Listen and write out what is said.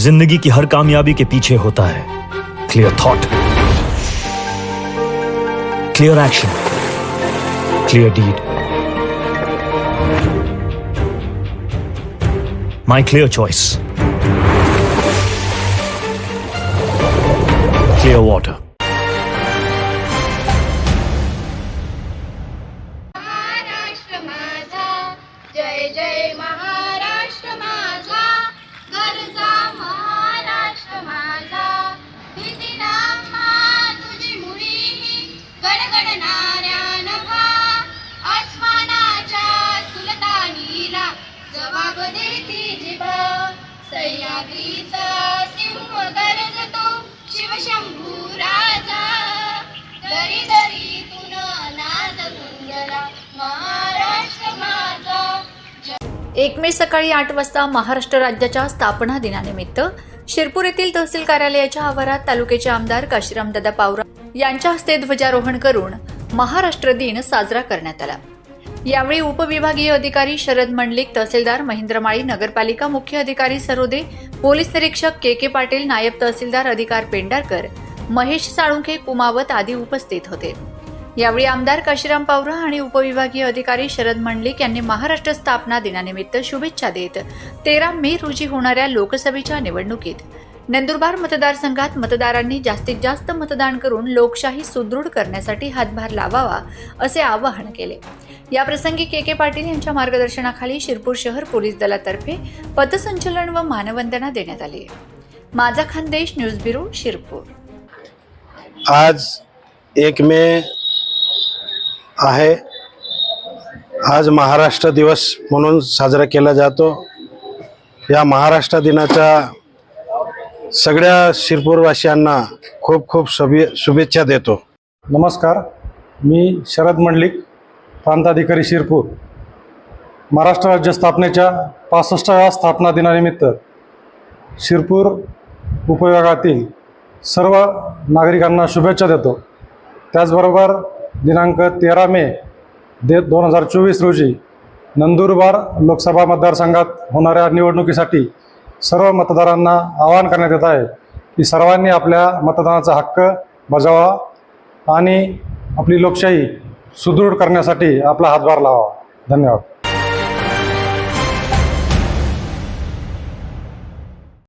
ज़िंदगी की हर कामयाबी के पीछे होता है। Clear thought clear action clear deed my clear choice clear water जय जय जवाब देती जिभा सह्याद्रीचा सिंह गरजतो शिवशंभू राजा. दरी दरीतून नाद गुंजला महाराष्ट्र माझा. एक मे सकाळी आठ वाजता महाराष्ट्र राज्याच्या स्थापना दिनानिमित्त शिरपूर येथील तहसील कार्यालयाच्या आवारात तालुक्याचे आमदार काशीरामदादा पावरा यांच्या हस्ते ध्वजारोहण करून महाराष्ट्र दिन साजरा करण्यात आला. यावेळी उपविभागीय अधिकारी शरद मंडलिक तहसीलदार महेंद्र माळी नगरपालिका मुख्य अधिकारी सरोदे पोलीस निरीक्षक के के पाटील नायब तहसीलदार अधिकार पेंडारकर महेश साळुंखे कुमावत आदी उपस्थित होते. यावेळी आमदार काशीराम पावरा आणि उपविभागीय अधिकारी शरद मंडलिक यांनी महाराष्ट्र स्थापना दिनानिमित्त शुभेच्छा देत तेरा मे रोजी होणाऱ्या लोकसभेच्या निवडणुकीत नंदुरबार मतदारसंघात मतदारांनी जास्तीत जास्त मतदान करून लोकशाही सुदृढ करण्यासाठी हातभार लावावा असे आवाहन केले. याप्रसंगी के के पाटील यांच्या मार्गदर्शनाखाली शिरपूर शहर पोलीस दलातर्फे पथसंचलन व मानवंदना देण्यात आली. माझा खानदेश न्यूज ब्युरो शिरपूर. आज एक मे आहे. आज महाराष्ट्र दिवस म्हणून साजरा केला जातो. या महाराष्ट्र दिनाच्या सगळ्या शिरपूरवासियांना खूप खूप शुभे शुभेच्छा देतो. नमस्कार मी शरद मंडलिक प्रांताधिकारी शिरपूर. महाराष्ट्र राज्य स्थापनेच्या पासष्टाव्या स्थापना दिनानिमित्त शिरपूर उपविभागातील सर्व नागरिकांना शुभेच्छा देतो. त्याचबरोबर दिनांक तेरा मे दे दोन हजार चोवीस रोजी नंदुरबार लोकसभा मतदारसंघात होणाऱ्या निवडणुकीसाठी सर्व मतदारांना आवाहन करण्यात येत आहे की सर्वांनी आपल्या मतदानाचा हक्क बजावा आणि आपली लोकशाही सुदृढ करण्यासाठी आपला हातभार लावा धन्यवाद.